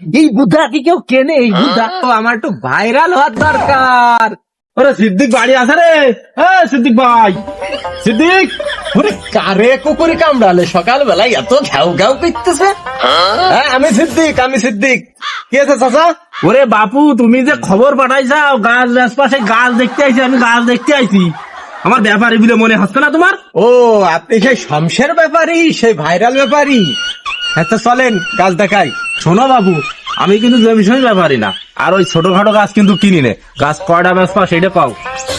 এই বুদ্ধা কি কেউ কেনে? এই বুদ্ধা তো আমার একটু ভাইরাল হওয়ার দরকার। ওরে সিদ্দিক বাড়ি আছে রে। হ্যাঁ সিদ্দিক ভাই। সিদ্দিক ওরে কারে কুকুরি কামড়ালে? সকালবেলায় এত ঘাউ ঘাউ করতেছে। হ্যাঁ। আমি সিদ্দিক আমি সিদ্দিক। কি আছে চাচা? ওরে বাপু তুমি যে খবর পাঠাইছাও গাছ পাশে গাছ দেখতে আইছি আমি গাছ দেখতে আইছি। আমার ব্যাপারে বলে মনে হচ্ছে না তোমার? ও আপনি সেই শমশের ব্যাপারই সেই ভাইরাল ব্যাপারই হ্যাঁ তো চলেন গাছ দেখাই। শোনো বাবু আমি কিন্তু জমিসই ব্যাপারই না। আর ওই ছোটখাটো গাছ কিন্তু কিনি নে। গাছ কয়টা বেসপা সেটা পাও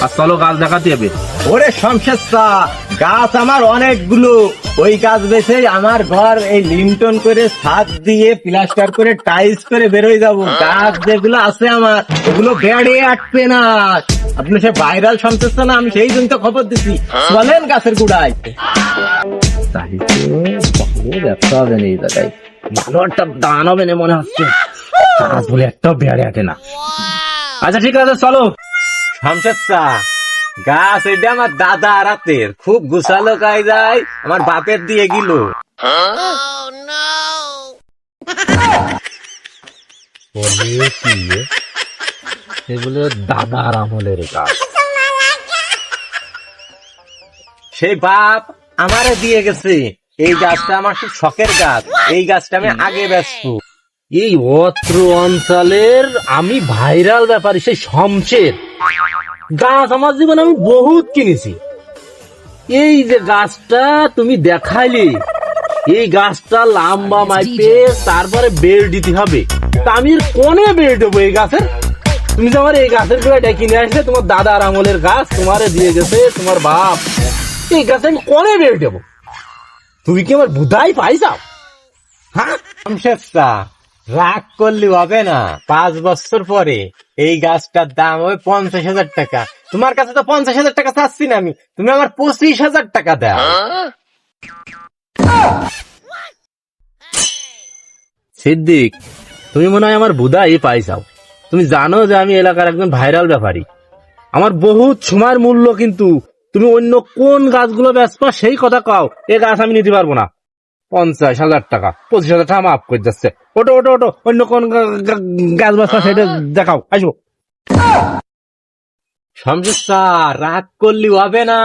আর চলো গাছ দেখাতে হবে। ওরে শমশের গাছ আমার অনেকগুলো। ওই গাছ বেছে আমার ঘর এই লিন্টন করে ছাদ দিয়ে প্লাস্টার করে টাইলস করে বেরোয় যাব। গাছ যেগুলো আছে আমার ওগুলো বেড়ে আটবে না। আপনি সে ভাইরাল শমশের চা না আমি সেই জন্য তো খবর দিছি। চলেন গাছের গুড়ায়। তাই তো ব্যবসা হবে না এই জায়গায়। ভালো একটা দান হবে না মনে হচ্ছে। গাছ বলে একটাও বেড়ে আটে না। আচ্ছা ঠিক আছে চলো। শমশের চা গাছ এটা আমার দাদা রাতের। খুব গুছালো কায়দায় আমার বাপের দিয়ে গিল। এগুলো দাদার আমলের গাছ সেই বাপ আমারে দিয়ে গেছে। এই গাছটা আমার খুব শখের গাছ। এই গাছটা আমি আগে ব্যস্ত এই অত্র অঞ্চলের আমি ভাইরাল ব্যাপারী সেই শমশের। গাছ আমার জীবনে আমি বহুত কিনেছি। এই যে গাছটা তুমি দেখাইলে, এই গাছটা লম্বা মাইপে তারপরে বেল দিতে হবে। তা আমি কোনে বেল দেবো এই গাছের? তুমি যে আমার এই গাছের গোড়াটা কিনে আসলে, তোমার দাদার আমলের গাছ তোমারে দিয়ে গেছে, তোমার বাপ। এই গাছে আমি কোনে বেল দেবো? তুমি কি আমার বুধাই পাইছাও হ্যাঁ? শমশের চা রাগ করলে হবে না। পাঁচ বছর পরে এই গাছটার দাম হবে পঞ্চাশ হাজার টাকা। তোমার কাছে তো পঞ্চাশ হাজার টাকা চাচ্ছি না আমি। তুমি আমার পঁচিশ হাজার টাকা দাও। সিদ্দিক তুমি মনে হয় আমার বুধাই পাইছাও তুমি জানো যে আমি এলাকার একজন ভাইরাল ব্যাপারী। আমার বহুত সময়ের মূল্য কিন্তু তুমি অন্য কোন গাছগুলো বেচবা সেই কথা কাও। এ গাছ আমি নিতে পারব না। পঞ্চাশ হাজার টাকা পঁচিশ হাজার টাকা মাফ করে যাচ্ছে ওটো ওটো ওটো অন্য কোন গাছ বেচবা সেটা দেখাও আসব। রাগ করলে হবে না।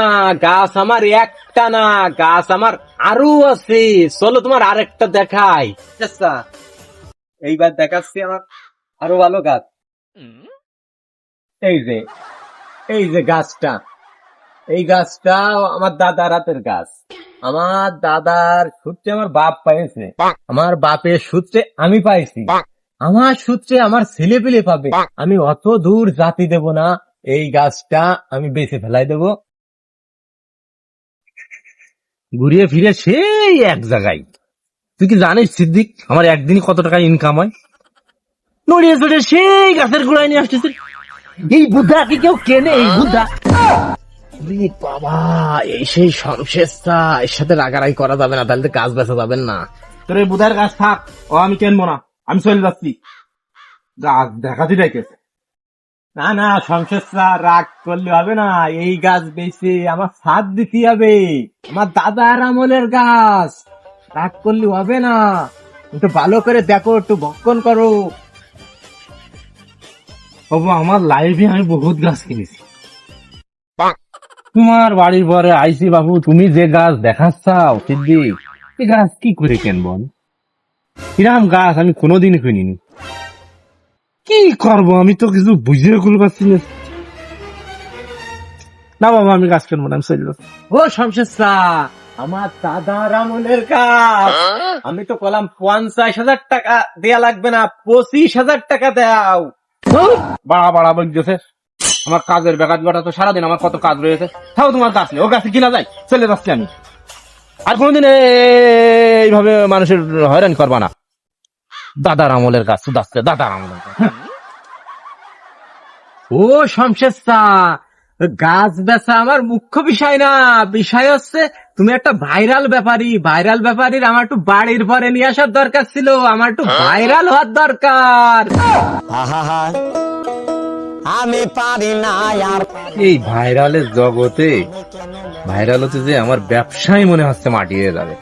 গাছ আমার একটা না গাছ আমার আরও আছে। চলো তোমার আরেকটা দেখাই। আচ্ছা এইবার দেখাচ্ছি আমার আরও ভালো গাছ। এই যে এই যে গাছটা। এই গাছটা আমার দাদা রাতের গাছ। আমার দাদার সূত্রে আমার বাপ পাইছে। আমার বাপের সূত্রে আমি পাইছি। আমার সূত্রে আমার ছেলে পেলে পাবে আমি অত দূর জাতি দেব না। এই গাছটা আমি বেছে ফেলাই দেব। ঘুরিয়ে ফিরে সেই এক জায়গায়। তুই কি জানিস সিদ্দিক আমার একদিন কত টাকা ইনকাম হয়? নড়িয়ে চড়ে সেই গাছের গোড়ায় নিয়ে আসতেছে। এই বুদ্ধা কি কেউ কেনে এই বুদ্ধা। আরে বাবা, এই সেই সংশেষটা এর সাথে রাগারাগি করা যাবে না, তাহলে তো কাজ বেচা যাবেন না। তোর বুধার গাছ থাক, ও আমি কেনবো না, আমি চলে যাচ্ছি। গাছ দেখাতে রেখেছে না না সংসার রাগ করলে হবে না, এই গাছ বেশি আমার সাথ দিতে হবে, আমার দাদার আমলের গাছ, রাগ করলে হবে না। একটু ভালো করে দেখো, একটু ভক্ষণ করো। বাবু, আমার লাইফে আমি বহুত গাছ কিনেছি। তোমার বাড়ির পরে আইসি বাবু তুমি যে গাছ দেখাচ্ছাও সিদ্দিক এই গাছ কি করে কেনবন কিরাম গাছ আমি কোনোদিন কিনিনি। কি করব আমি তো কিছু বুঝে খুল পাচ্ছি না। না বাবা আমি গাছ কিনবো না আমি। ও শমশের আমার দাদার আমলের গাছ। আমি তো বললাম পঞ্চাশ হাজার টাকা দেয়া লাগবে না পঁচিশ হাজার টাকা দাও বাড়া বাড়া বলতেছে আমার কাজের বেকাত বেটা তো সারাদিন আমার কত কাজ রয়েছে। তাও তোমার গাছ নেই ও গাছে কিনা যায় চলে যাচ্ছি আমি। আর কোনোদিন এইভাবে মানুষের হয়রানি করবা না। দাদার আমলের গাছ শুধাচ্ছে দাদার আমলের ও শমশের গাছ বেচা আমার মুখ্য বিষয় না বিষয় হচ্ছে তুমি একটা ভাইরাল ব্যাপারী ভাইরাল ব্যাপারীর আমার একটু বাড়ির পরে নিয়ে আসার দরকার ছিল আমার একটু ভাইরাল হওয়ার দরকার। আমি পারি না আর এই ভাইরালের জগতে, ভাইরাল হচ্ছে যে আমার ব্যবসায় মনে হচ্ছে মাটিয়ে যাবে।